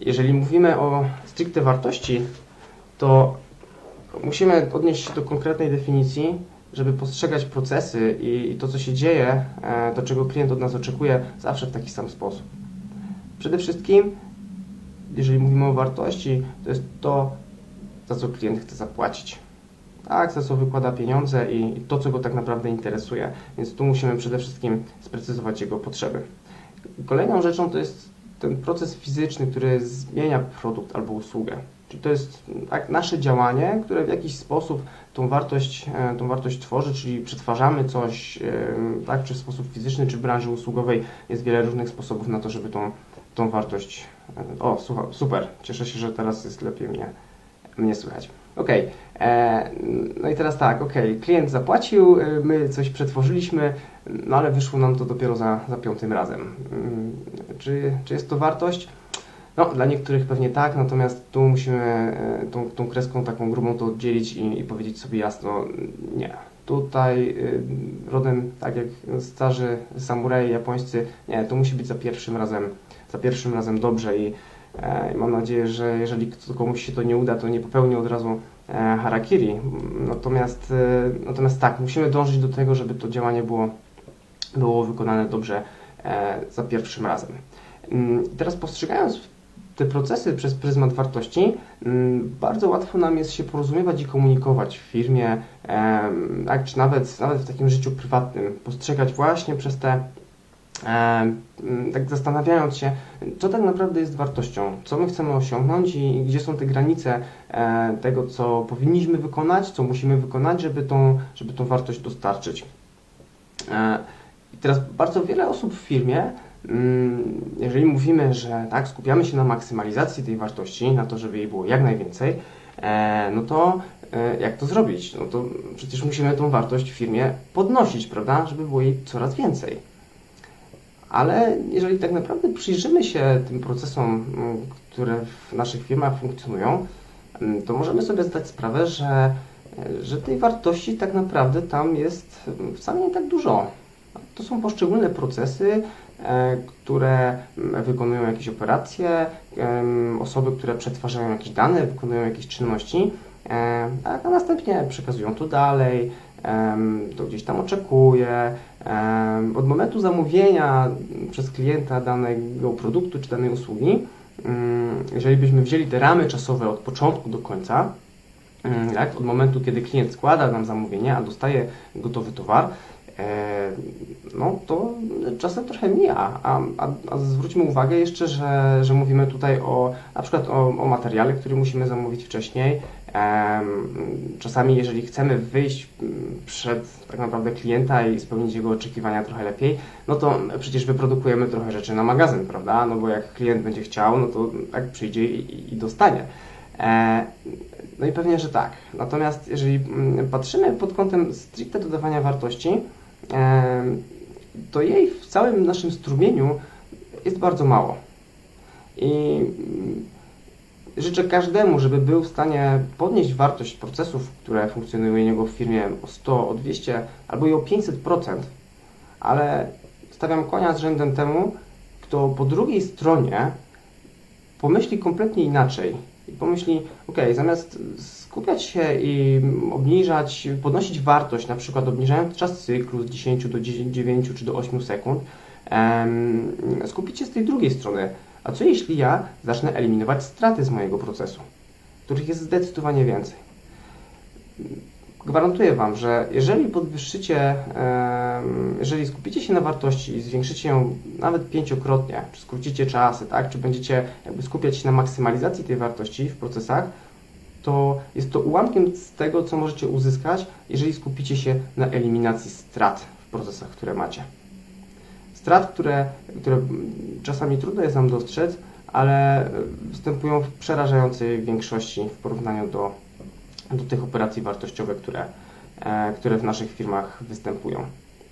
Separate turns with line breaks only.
jeżeli mówimy o stricte wartości, to musimy odnieść się do konkretnej definicji, żeby postrzegać procesy i, to, co się dzieje, e, to, czego klient od nas oczekuje, zawsze w taki sam sposób. Przede wszystkim, jeżeli mówimy o wartości, to jest to, za co klient chce zapłacić. Tak, za co wykłada pieniądze i to, co go tak naprawdę interesuje. Więc tu musimy przede wszystkim sprecyzować jego potrzeby. Kolejną rzeczą to jest ten proces fizyczny, który zmienia produkt albo usługę. Czyli to jest tak, nasze działanie, które w jakiś sposób tą wartość, e, tą wartość tworzy, czyli przetwarzamy coś, e, tak, czy w sposób fizyczny, czy w branży usługowej. Jest wiele różnych sposobów na to, żeby tą, tą wartość. e, O, super. Cieszę się, że teraz jest lepiej mnie, mnie słychać. Ok, no i teraz tak, ok, klient zapłacił, e, my coś przetworzyliśmy, no ale wyszło nam to dopiero za, za piątym razem. Mm, Czy, czy jest to wartość? No, dla niektórych pewnie tak, natomiast tu musimy e, tą, tą kreską taką grubą to oddzielić i, i powiedzieć sobie jasno, nie. Tutaj rodem, tak jak starzy samuraje japońscy, nie, to musi być za pierwszym razem, za pierwszym razem dobrze e, i mam nadzieję, że jeżeli komuś się to nie uda, to nie popełni od razu e, harakiri. Natomiast, e, natomiast tak, musimy dążyć do tego, żeby to działanie było, było wykonane dobrze e, za pierwszym razem. Mm, Teraz postrzegając te procesy przez pryzmat wartości, mm, bardzo łatwo nam jest się porozumiewać i komunikować w firmie, tak, czy nawet, nawet w takim życiu prywatnym, postrzegać właśnie przez te, tak zastanawiając się, co tak naprawdę jest wartością, co my chcemy osiągnąć i gdzie są te granice e, tego, co powinniśmy wykonać, co musimy wykonać, żeby tą, żeby tą wartość dostarczyć. E, I teraz bardzo wiele osób w firmie jeżeli mówimy, że tak, skupiamy się na maksymalizacji tej wartości, na to, żeby jej było jak najwięcej, e, no to e, jak to zrobić? No to przecież musimy tą wartość w firmie podnosić, prawda, żeby było jej coraz więcej. Ale jeżeli tak naprawdę przyjrzymy się tym procesom, mm, które w naszych firmach funkcjonują, mm, to możemy sobie zdać sprawę, że, e, że tej wartości tak naprawdę tam jest mm, wcale nie tak dużo. To są poszczególne procesy, e, które wykonują jakieś operacje, osoby, które przetwarzają jakieś dane, wykonują jakieś czynności, e, a następnie przekazują to dalej, to gdzieś tam oczekuje. Od momentu zamówienia przez klienta danego produktu czy danej usługi, mm, jeżeli byśmy wzięli te ramy czasowe od początku do końca, mm, tak, od momentu, kiedy klient składa nam zamówienie, a dostaje gotowy towar, no to czasem trochę mija. A, a, a zwróćmy uwagę jeszcze, że, że mówimy tutaj o na przykład o, o materiale, który musimy zamówić wcześniej. Czasami, jeżeli chcemy wyjść mm, przed tak naprawdę klienta i spełnić jego oczekiwania trochę lepiej, no to przecież wyprodukujemy trochę rzeczy na magazyn, prawda? No bo jak klient będzie chciał, no to tak przyjdzie i, i- dostanie. E, No i pewnie, że tak. Natomiast jeżeli mm, patrzymy pod kątem stricte dodawania wartości, to jej w całym naszym strumieniu jest bardzo mało. I mm, życzę każdemu, żeby był w stanie podnieść wartość procesów, które funkcjonują u niego w firmie o 100, o 200 albo i o 500%, ale stawiam konia z rzędem temu, kto po drugiej stronie pomyśli kompletnie inaczej i pomyśli, ok, zamiast skupiać się i obniżać, podnosić wartość, na przykład obniżając czas cyklu z 10 do 9 czy do 8 sekund, skupić się z tej drugiej strony. A co jeśli ja zacznę eliminować straty z mojego procesu, których jest zdecydowanie więcej? Gwarantuję Wam, że jeżeli podwyższycie, jeżeli skupicie się na wartości i zwiększycie ją nawet pięciokrotnie, czy skrócicie czasy, tak, czy będziecie jakby skupiać się na maksymalizacji tej wartości w procesach, to jest to ułamkiem z tego, co możecie uzyskać, jeżeli skupicie się na eliminacji strat w procesach, które macie. Strat, które, które czasami trudno jest nam dostrzec, ale występują w przerażającej większości w porównaniu do, do tych operacji wartościowych, które, e, które w naszych firmach występują.